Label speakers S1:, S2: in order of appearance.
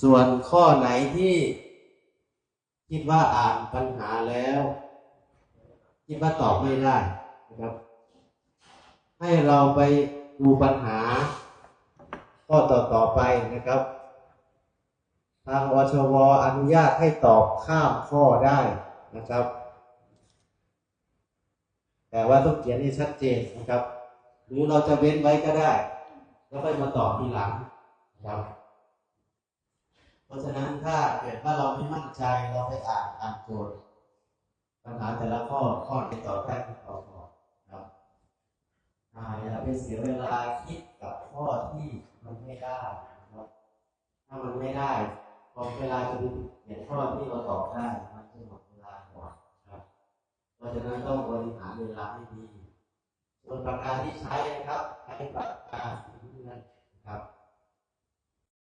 S1: ส่วนข้อไหนที่คิดว่าอ่านปัญหาแล้ว คิดว่าตอบไม่ได้นะครับ ให้เราไปดูปัญหา ข้อต่อต่อๆไปนะครับ ทางวชวอนุญาตให้ตอบข้ามข้อได้นะครับ แต่ว่าต้องเขียนให้ชัดเจนนะครับ หรือเราจะเว้นไว้ก็ได้ แล้วค่อยมาตอบทีหลัง ครับ เพราะฉะนั้นถ้าเกิดว่าเราไม่มั่นใจเราไปอ่านอ่านโจทย์ปัญหาแต่ละข้อข้อไหนตอบได้ก็ตอบก่อนครับอ่าอย่าไปเสียเวลาคิดกับข้อที่มันไม่ได้นะครับถ้ามันไม่ได้พอเวลาจะดูเห็นข้อที่เราตอบได้มันจะหมดเวลาก่อนครับ เพราะฉะนั้นต้องบริหารเวลาให้ดีส่วนปากกาที่ใช้นะครับใช้ปากกาสีน้ำเงิน